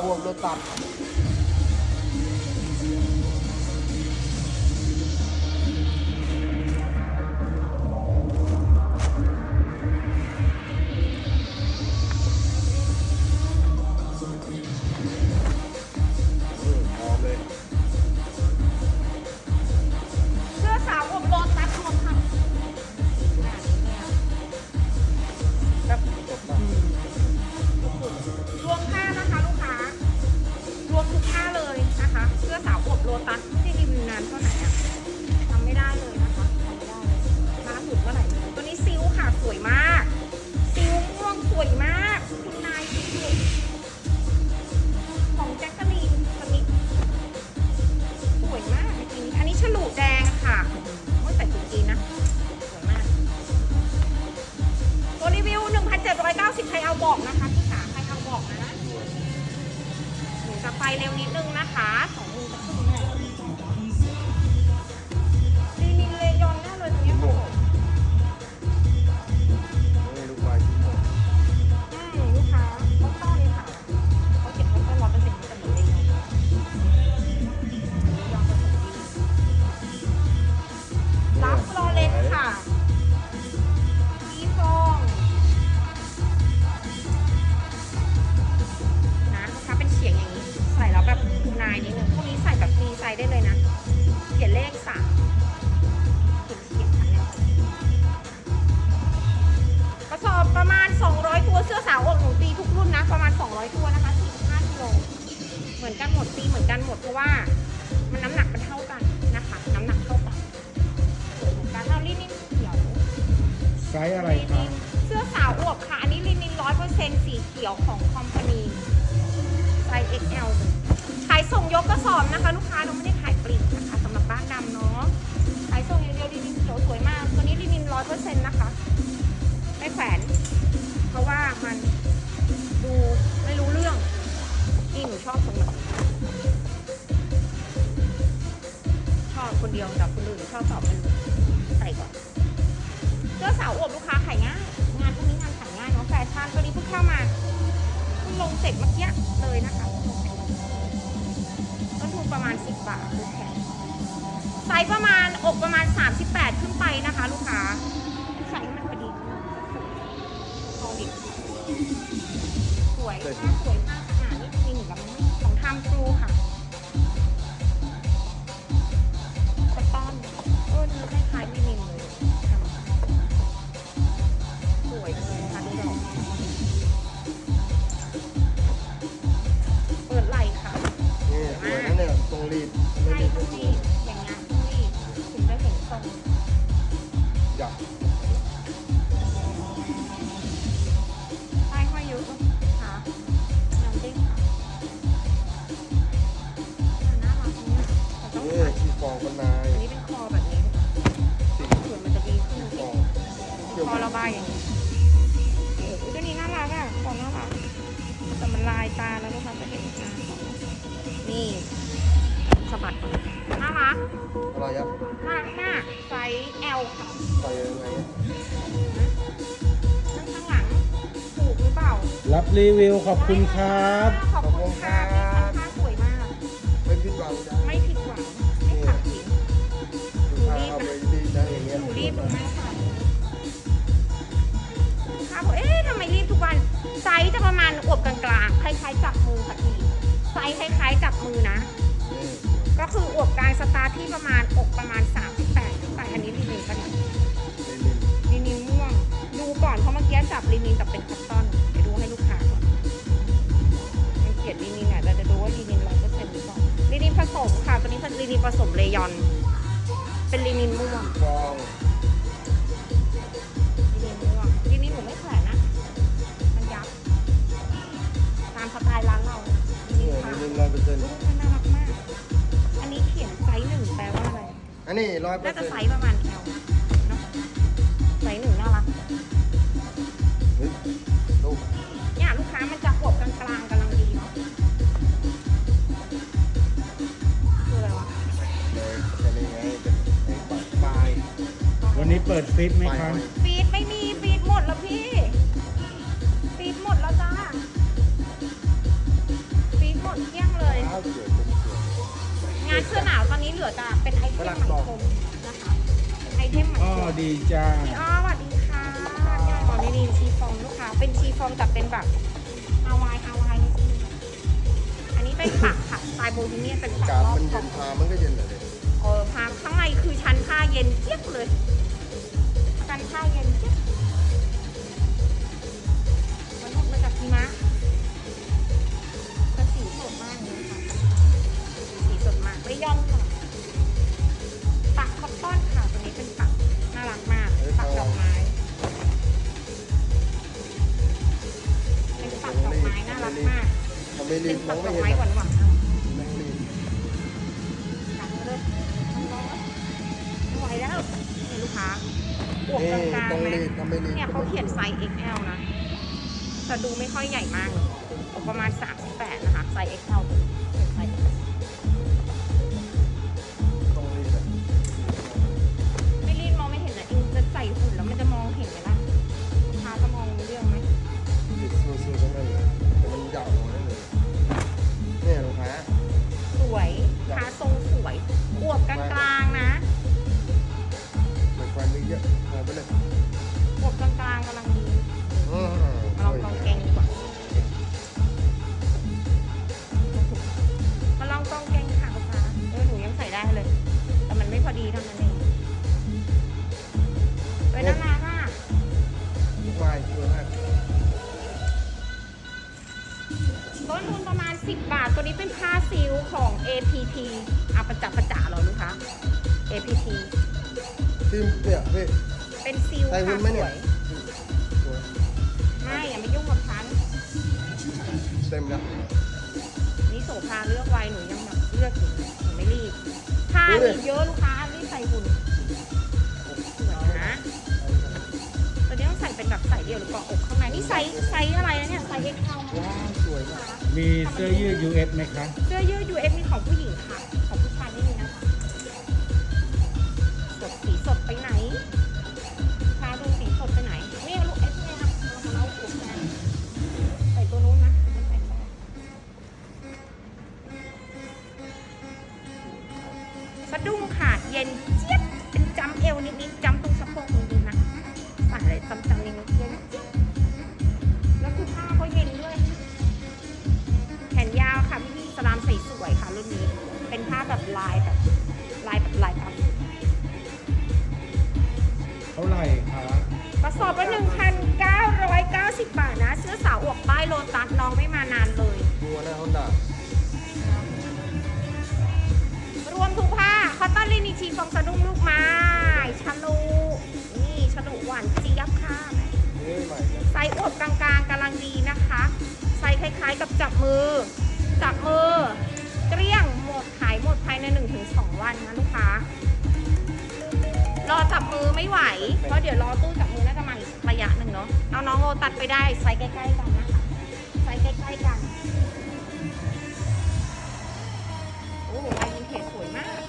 าวบรถตัด บอกนะคะพี่ขาใครทางบอกนะหนูจะไปเร็วนิดนึงนะคะสอง ขียวของคอมพานีไซส์ XL เลขายส่งยกกระสอบนะคะ ลูกค้าเราไม่ได้ขายปลีกนะคะสำหรับบ้านดำเนาะขายส่งอย่างเดียวลินินเขียวสวยมาก ตัวนี้ลินินร้อยเปอร์เซ็นต์นะคะ ไม่แขวน เพราะว่ามันดูไม่รู้เรื่องนี่หนูชอบตรงไหนชอบคนเดียวแต่คนอื่นชอบตอบไม่รู้ใส่ก่อนเสื้อสาวอวบลูกค้าขายง่ายงานพวกนี้งานขายง่ายเนาะแฟชั่นตัวนี้เพิ่งเข้ามา ลงเสร็จเมื่อกี้เลยนะคะต้นทุนประมาณ 10 บาทคือแขนไซส์ประมาณอกประมาณ 38 ขึ้นไปนะคะ ลูกค้าใส่ให้มันพอดีลอดีสวยมากสวยมากอ่านี่จริงกับมันของทำครูค่ะ ดก่อนน่ารักอะไรอะน่ารักมากไซส์ L ค่ะใส่ยังไงอะนั่นข้างหลังถูกหรือเปล่ารับรีวิวขอบคุณครับ ขอบคุณค่ะพี่ทำผ้าสวยมาก ไม่ผิดหวังจ้ะไม่ผิดหวังไม่ขาดทิ้งลูกค้าเอาไปรีดนะอย่างเงี้ยหนูรีบหนูไม่ขาดค่ะบอกเอ๊ะทำไมรีบทุกวัน ไซส์จะประมาณอวบกลางๆคล้ายๆจับมือค่ะพี่ไซส์คล้ายๆจับมือนะนี่ ก็คืออวบกลางสตาร์ทที่ประมาณอกประมาณ 38ขึ้นไปอันนี้ลินินปะเนี่ยลินินลินินม่วง ดูก่อนเพราะเมื่อกี้จับลินินแต่เป็นคัตตอนเดี๋ยวดูให้ลูกค้าก่อนมันเขียนลินินเนี่ยเราจะดูว่าลินินร้อยเปอร์เซ็นต์หรือเปล่าลินินผสมค่ะตัวนี้เป็นลินินผสมเลยอน เป็นลินินม่วงฟองลินินม่วงลินินหนูไม่แขวนนะ มันยับตามสไตล์ร้านเราลินินี่นค่ะลินินร้อยเปอร์เซ็นต์ อะไรอันนี้ร้อยเปอน่าร์จะเซ็นต์ไซส์ประมาณ L เนาะไซส์หนึ่งน่ารักเฮ้ยลูกเนี่ยลูกค้ามันจะขวบกลางๆกำลังดีเนาะคืออะไรวะเลยแค่นี้ไงเป็นไอ้ปลายปลายวันนี้เปิดฟิตไหมปลายครับหอย ชีฟองแต่เป็นแบบฮาวายฮาวายนิดนึงอันนี้เป็นปักค่ะสไตล์โบฮีเมียนเป็นปักกาบรอบมันขเย็อบนพามันก็เย็นเลยเออพาข้างในคือชั้นผ้าเย็นเจี๊ยบเลยกันผ้าเย็นเจี๊ยบมันออกมาจากหิมะแต่สีสดมากเลยค่ะสีสดมากไม่ย่อมค่ะ ไม่รีเป็บนมปัอกงดไม่อกเห็นไม้หวานๆเอานั่งรีบหนักเลยมันร้อนไม่ไหวแล้วนี่ลูกค้าอวบนี่กลางต้องๆไหมรีบทำไม่รีบเนี่ยเขาเขียนไซส์ XL นะแต่ดูไม่ค่อยใหญ่มากหรอกประมาณ 38 นะคะ ไซส์ XL เขีย นประมาณ10บาท ตัวนี้เป็นผ้าซิลของ APT อาประจักษ์ประจ่าเหรอลูกค้า APT ทีมเนี่ยพี่เป็นซิลใส่หุ้ค่ะนไหมสเนี่วย ยสวยไม่อย่ามายุ่งกับฉัน เต็มแล้วนี่โสภาเลือกไว้หนูยังแบบเลือกอยู่หนูไม่รีบผ้ามีเยอะลูกค้ารีบใส่หุ่นสวยนะตัวนี้ต้องใส่ เป็นแบบใส่เดี่ยวหรือเปล่าอกข้างในนี่ไซส์ไซส์อะไรนะเนี่ยไซส์ XL นะว้าวสวยมากมีเสื้อยืด US ไหมคะเสื้อยืด UF มีของผู้หญิงค่ะ ของผู้ชายไม่มีนะคะ อบละ1,990 บาทนะ เสื้อสาวอวบป้ายโลตัสน้องไม่มานานเลย บัวหน้าฮอนด้ารวมทุกผ้าคอตตอนลินิชีฟองสะดุ้งลูกไม้ชะลูนี่ชะลูหวานเจี๊ยบค่ะนี่ใหม่นะไซส์อวบกลางๆกำลังดีนะคะไซส์คล้ายๆ กับจับมือ จับมือ เกลี้ยงหมดขายหมดภายใน 1-2 วันนะลูกค้ารอจับมือไม่ไหว เพราะเดี๋ยวรอตู้จับ ยะหนึ่งเนาะเอาน้องโลตัดไปได้ไซส์ใกล้ๆกันนะคะไซส์ใกล้ๆกันโอ้ลายวินเทจสวยมาก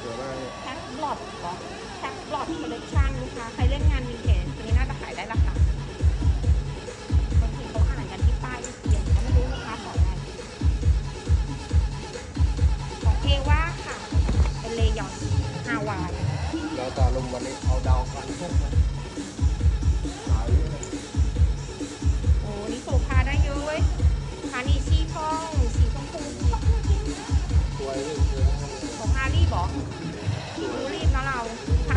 สวยมากเนี่ยแท็กบลอดเหรอแท็กบลอดคอลเลคชั่นลูกค้าใครเล่นงานวินเทจตัวนี้น่าจะขายได้ราคาบางทีเขาอ่านกันที่ป้ายที่เขียนเขาไม่รู้ลูกค้าของอะไรของเอว่าค่ะเป็นเลยอนฮาวาย เราตาลมวันนี้เอาดาวกันพวกานี่ชีฟองสีชมพูสวยเลยสวยมากเลยของฮารี่บอกดูรีบนะเรา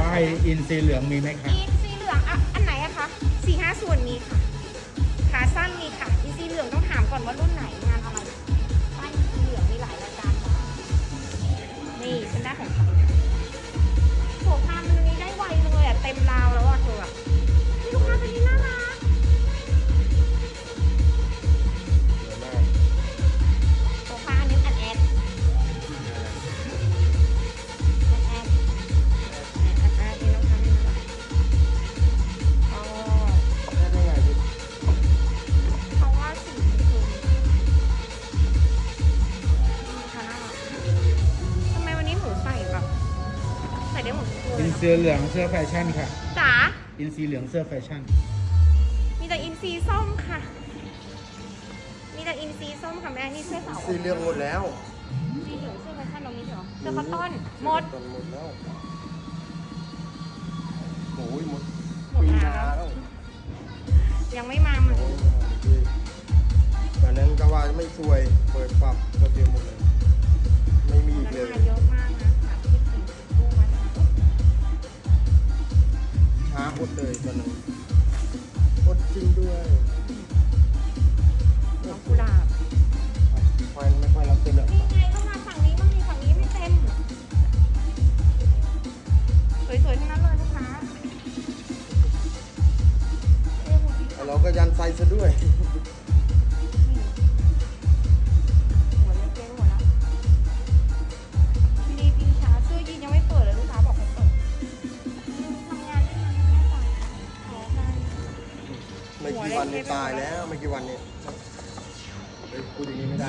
ป้ายอินซีเหลืองมีไหมคะมีสีเหลืองอะอันไหนอะคะสี่ห้าส่วนมีค่ะขาสั้นมีค่ะอีสีเหลืองต้องถามก่อนว่ารุ่นไหนงานอะไรป้ายอีสีเหลืองมีหลายรายการมากนี่ฉันได้ของใครนะโสภามันนี้ได้ไวเลยอะเต็มราวแล้วอะเธออะ ดทุกตัวเลอิยนเนอะซีเหลืองเสื้อแฟชั่นค่ะ จ๋า อินซีเหลืองเสื้อแฟชั่น มีแต่อินซีส้มค่ะ มีแต่กับอินซีส้มค่ะแม่นี่เสื้อสาวสีเหลืองหมดแล้วสีเหลืองเสื้อแฟชั่นตรงนี้เหรอ เสื้อคอตตอนหมด หมดแล้วโอ้ยหมดหมดปีแล้นาวแล้วยังไม่มาเหมือนโอ้ยตอนนั้นก็ว่าไม่สวย เปิดปรับก็เตรียมหมดเลย ไม่มีอีกนั้นเลย มาเยอะมากนะสาม ช้าอดเลยตอนนั้นอดจริงด้วย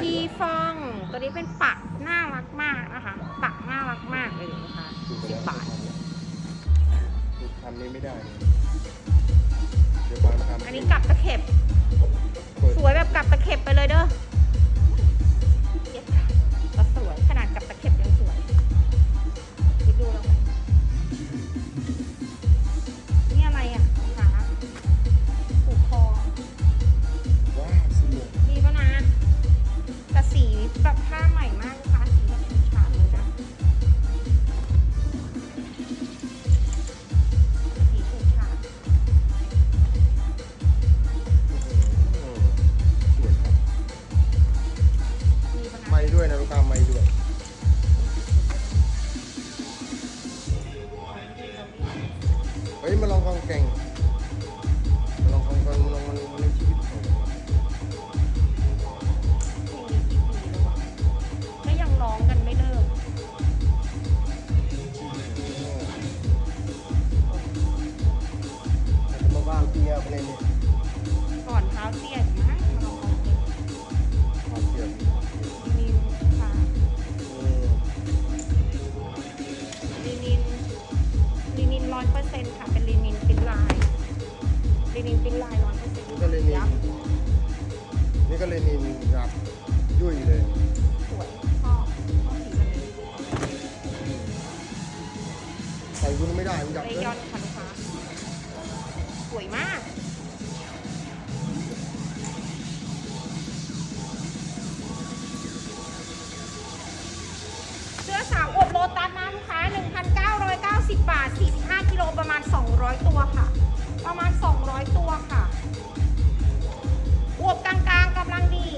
ชีดีกฟอง ตัวนี้เป็นปักน่ารักมากนะคะ ปักน่ารักมากเลยนะคะพูดไปสิแล้บวบาทพูดคำนี้ไม่ได้เลยเดี๋ยวบางคำอันนี้กลับตะเข็บเปิดสวยแบบกลับตะเข็บไปเลยเด้อ ส่คุณไม่ได้มันจับเลยเลยยอนค่ะลูกค้าสวยมาก เสื้อสาวอบโลตัสนะลูกค้า 1,990 บาท 45กิโลประมาณ 200 ตัวค่ะ ประมาณ 200 ตัวค่ะอวบกลางๆกำลังดี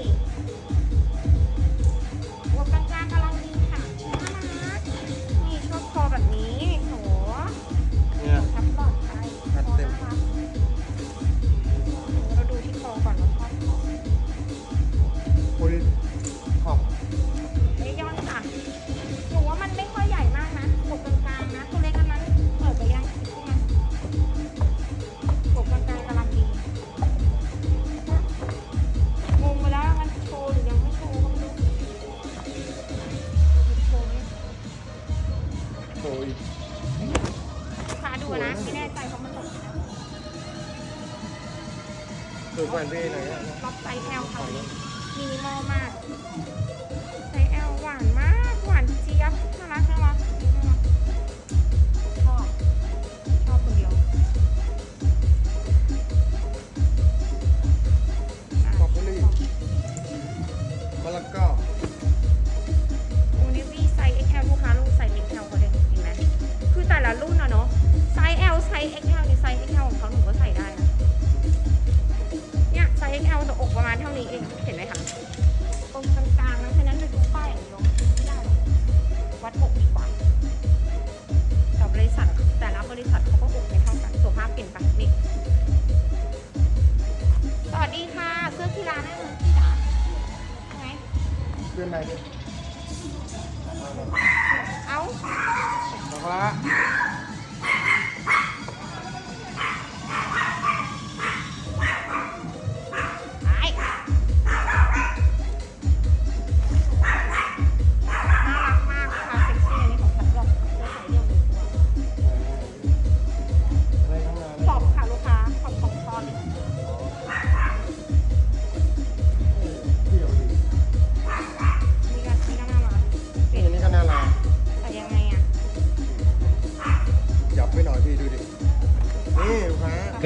คือแฟนเบ้หน่อยนะล็อกไซส์ L ค่ะมินิมอลมากไซส์ L หวานมาก หวานเจี๊ยบน่ารักน่ะ มาณเท่านี้เอง เห็นไหมคะตรงกลางๆนะเพราะฉะนั้นจะดูป้ายอย่างเดียวไม่ได้หรอกวัดอกดีกว่าแต่บริษัทแต่ละบริษัทเขาก็อกไม่เท่ากันสุขภาพเปลี่ยนไปนี่สวัสดีค่ะเสื้อกีฬาได้เลยพี่จ๋าไงเพื่อนไหนเนี่ยเอ้านะ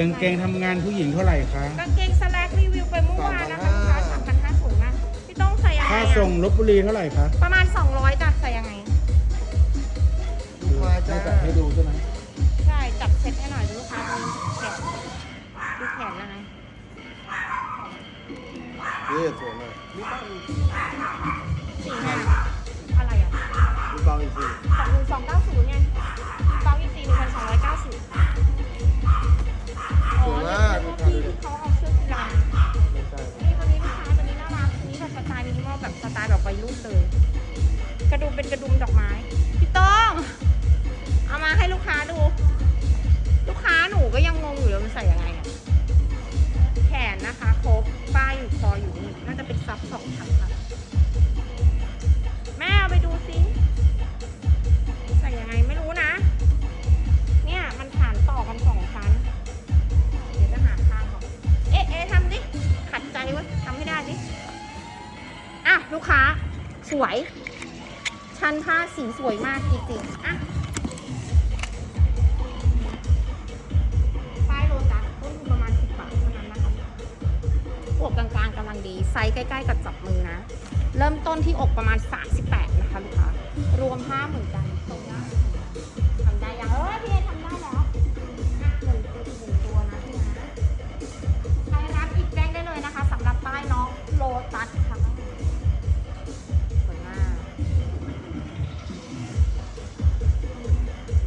างเกงทำงานผู้หญิงเท่าไหร่คะ กางเกงสแลกรีวิวไปเมื่อวานนะคะลูกค้าสามพันห้าสวยมากพี่ต้องใส่ยังไงค่าอะส่งลบบุรีเท่าไหร่คะประมาณ 200จ้ะใส่ยังไง มาจ้า ให้จัดให้ดูใช่ไหมใช่ จับเซ็ตให้หน่อยดูลูกค้าดูแขนดูแขนแล้วนะนี่สวยมากสีหน้าอะไรอะมีบางอีกทีสองหนึ่งสองเก้าศูนย์ไงเบาอีกสี่หนึ่งพันสองร้อยเก้าสิบ อ๋อเนี่ยพวกที่ที่เขาเอาเสื้อกีฬาไม่ใช่ นี่ตัวนี้ลูกค้าตัวนี้น่ารักตัวนี้แบบสไตล์มินิมอลแบบสไตล์แบบวัยรุ่นเลย ริงอะป้ายโลตัสต้นทุนประมาณ 10 บาทเท่านั้นนะคะอวกกลางๆกำลังดี ไซส์ใกล้ๆกับจับมือนะ เริ่มต้นที่อกประมาณ 38 นะคะลูกค้ารวม 5 0,000กันตรงได้ทำได้ยังเออพี่ทำ